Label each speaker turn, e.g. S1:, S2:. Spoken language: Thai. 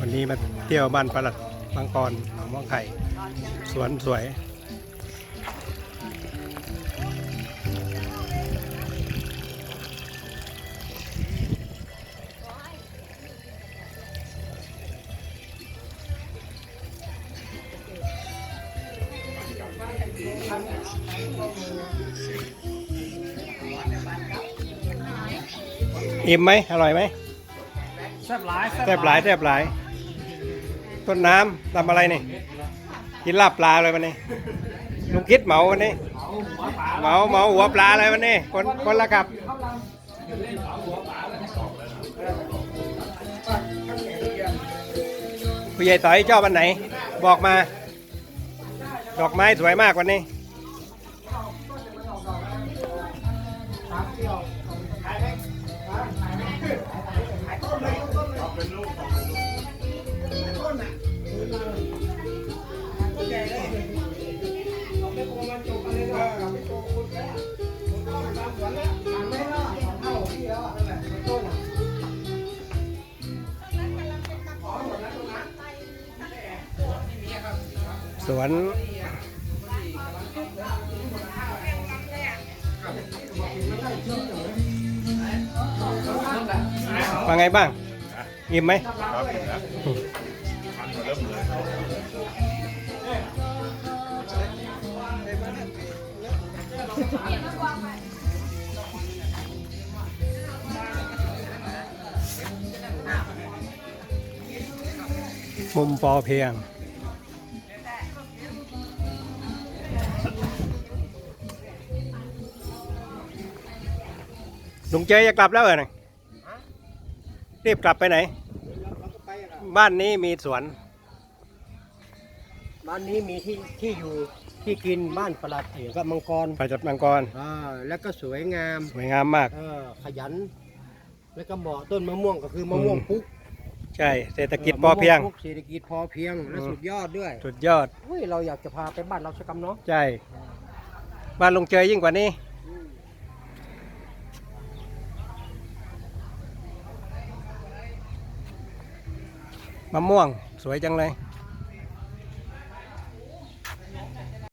S1: วันนี้มาเที่ยวบ้านประหลัดบางกรหนองม่วงไข่ สวนสวยอิ่มไหมอร่อยไหม
S2: แซ่บหลาย
S1: แทบหลายแทบหลาย ต้นน้ำทำอะไรนี่กินลาบปลาเลยวันนี้ลุงคิดเหมาวันนี้เหมาเหมาหัวปลาเลยวันนี้คนคนละกับผู้ใหญ่ต่อยชอบวันไหน บอกมา ดอกไม้สวยมากวันนี้ สวนว่าไงบ้าง อิ่มไหม
S3: ครับเห็นแล้วมันเริ่มเลย
S1: มุมปอเพียง ลุงเจจะกลับแล้วเหรอเนี่ยรีบกลับไปไหน บ้านนี้มีสวน
S2: บ้านนี้มีที่ที่อยู่ที่กินบ้านประหลัดเอกกับมังกร
S1: ไปจับมังกร
S2: อ่าแล้วก็สวยงาม
S1: สวยงามมาก
S2: เออขยัน แล้วก็เหมาะต้นมะม่วงก็คือมะม่วงพุก
S1: ใช่ เศรษฐกิจพอเพียง
S2: มะม่วพุกเศรษฐกิจพอเพียงและ
S1: อืม
S2: สุดยอดด้วย
S1: สุดยอด
S2: เฮ้ยเราอยากจะพาไปบ้านเราสักกำเนาะ
S1: ใช่ บ้านลุงเจยยิ่งกว่านี้ มะม่วงสวยจังเลย